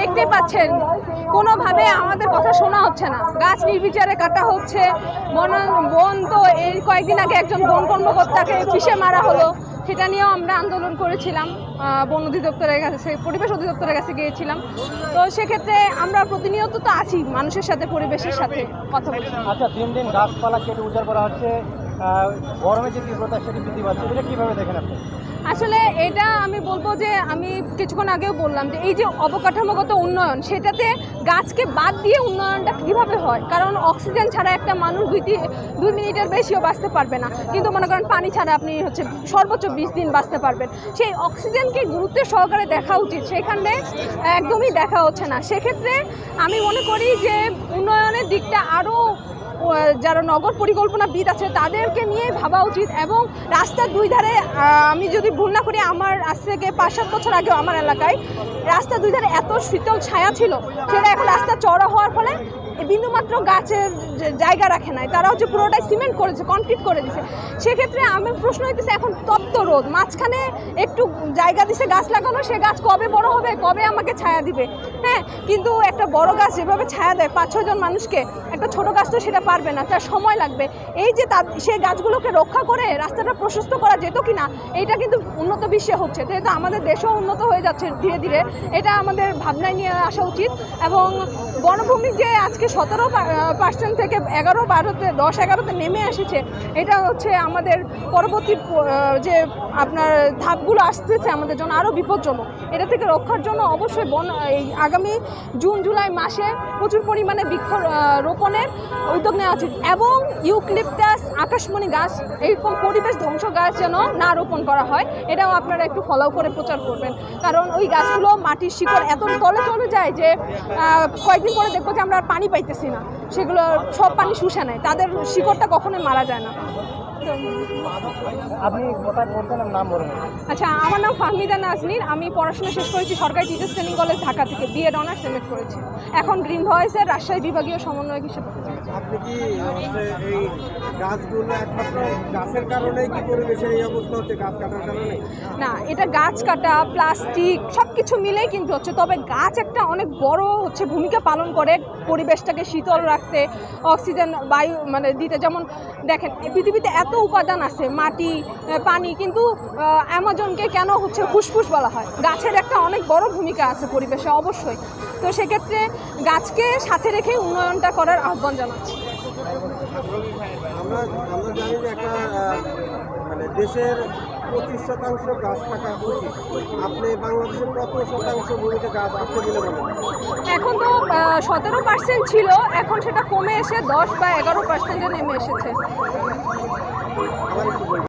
দেখতে পাচ্ছেন, কোনোভাবে আমাদের কথা শোনা হচ্ছে না। গাছ নির্বিচারে কাটা হচ্ছে বন তো এই কয়েকদিন আগে একজন বন কর্মকর্তাকে পিষে মারা হলো, সেটা নিয়েও আমরা আন্দোলন করেছিলাম। বন অধিদপ্তরের কাছে পরিবেশ অধিদপ্তরের কাছে গিয়েছিলাম। তো সেক্ষেত্রে আমরা প্রতিনিয়ত তো আছি মানুষের সাথে, পরিবেশের সাথে কথা বলছি। আচ্ছা দিন দিন গাছপালা কেটে উজাড় করা হচ্ছে গরমের যে তীব্রতা বৃদ্ধি পাচ্ছে, এটা কীভাবে দেখেন আপনি? আসলে এটা আমি বলব যে, আমি কিছুক্ষণ আগেও বললাম যে, এই যে অবকাঠামোগত উন্নয়ন, সেটাতে গাছকে বাদ দিয়ে উন্নয়নটা কীভাবে হয়? কারণ অক্সিজেন ছাড়া একটা মানুষ দুই দুই মিনিটের বেশিও বাঁচতে পারবে না। কিন্তু মনে করেন পানি ছাড়া আপনি হচ্ছে সর্বোচ্চ বিশ দিন বাঁচতে পারবেন। সেই অক্সিজেনকে গুরুত্বের সহকারে দেখা উচিত, সেখানে একদমই দেখা হচ্ছে না। সেক্ষেত্রে আমি মনে করি যে, উন্নয়নের দিকটা আরও যারা নগর পরিকল্পনাবিদ আছে, তাদেরকে নিয়ে ভাবা উচিত এবং রাস্তার দুই ধারে আমি যদি ভুল না করি, আমার আজ থেকে পাঁচ সাত বছর আগেও আমার এলাকায় রাস্তার দুই ধারে এত শীতল ছায়া ছিল, সেটা এখন রাস্তা চড়া হওয়ার ফলে বিন্দুমাত্র গাছের জায়গা রাখে নাই। তারা হচ্ছে পুরোটাই সিমেন্ট করেছে কনক্রিট করে দিছে। সেক্ষেত্রে আমি প্রশ্ন হইতেছে, এখন তপ্ত রোদ, মাঝখানে একটু জায়গা দিছে, গাছ লাগানো, সে গাছ কবে বড় হবে, কবে আমাকে ছায়া দিবে? হ্যাঁ কিন্তু একটা বড় গাছ যেভাবে ছায়া দেয়, পাঁচ ছজন মানুষকে, একটা ছোট গাছ তো সেটা পারবে না, তার সময় লাগবে। এই যে তার সেই গাছগুলোকে রক্ষা করে রাস্তাটা প্রশস্ত করা যেত কি না এইটা কিন্তু উন্নত বিশ্বে হচ্ছে। যেহেতু আমাদের দেশও উন্নত হয়ে যাচ্ছে ধীরে ধীরে। এটা আমাদের ভাবনায় নিয়ে আসা উচিত এবং বনভূমি যে আজকে সতেরো পার্সেন্ট থেকে এগারো, বারোতে, দশ, এগারোতে নেমে এসেছে, এটা হচ্ছে আমাদের পরবর্তী যে আপনার ধাপগুলো আসতেছে আমাদের জন্য আরও বিপজ্জনক। এটা থেকে রক্ষার জন্য অবশ্যই বন, এই আগামী জুন, জুলাই মাসে প্রচুর পরিমাণে বৃক্ষ রোপণের উদ্যোগ নেওয়া উচিত এবং ইউক্লিপটাস আকাশমণি গাছ এইরকম পরিবেশ ধ্বংস গাছ যেন না রোপণ করা হয়, এটাও আপনারা একটু ফলো করে প্রচার করবেন। কারণ ওই গাছগুলো মাটির শিকড় এত তলে চলে যায় যে কয়েকদিন পরে দেখব যে আমরা আর পানি পাইতেছি না। সেগুলো সব পানি শুষে নেয়। তাদের শিকড়টা কখনোই মারা যায় না। আপনি কোথায় পড়তেন নাম বলুন। আচ্ছা আমার নাম ফাহমিদা নাজনীর। আমি পড়াশোনা শেষ করেছি সরকারি টিচার্স ট্রেনিং কলেজ ঢাকা থেকে বিএড অনার্স এমএড করেছি। এখন গ্রিন ভয়েসের রাজশাহী বিভাগীয় সমন্বয়ক হিসেবে। আপনি কি এই গাছগুলো একমাত্র গাছের কারণেই কি পরিবেশের এই অবস্থা হচ্ছে গাছ কাটার কারণে না এটা গাছ কাটা প্লাস্টিক সব কিছু মিলেই কিন্তু হচ্ছে। তবে গাছ একটা অনেক বড় হচ্ছে ভূমিকা পালন করে পরিবেশটাকে শীতল রাখতে অক্সিজেন বায়ু মানে দিতে। যেমন দেখেন পৃথিবীতে এত উপাদান আছে, মাটি পানি, কিন্তু অ্যামাজনকে কেন হচ্ছে ফুসফুস বলা হয়? গাছের একটা অনেক বড় ভূমিকা আছে পরিবেশে, অবশ্যই। তো সেক্ষেত্রে গাছকে সাথে রেখে উন্নয়নটা করার আহ্বান জানাচ্ছি। আমরা জানি যে একটা মানে দেশের পঁচিশ শতাংশ গাছ থাকা উচিত। আপনি বাংলাদেশের কত শতাংশ ভূমিতে গাছ আছে বলে মনে এখন তো সতেরো পার্সেন্ট ছিল এখন সেটা কমে এসে দশ বা এগারো পার্সেন্টে নেমে এসেছে।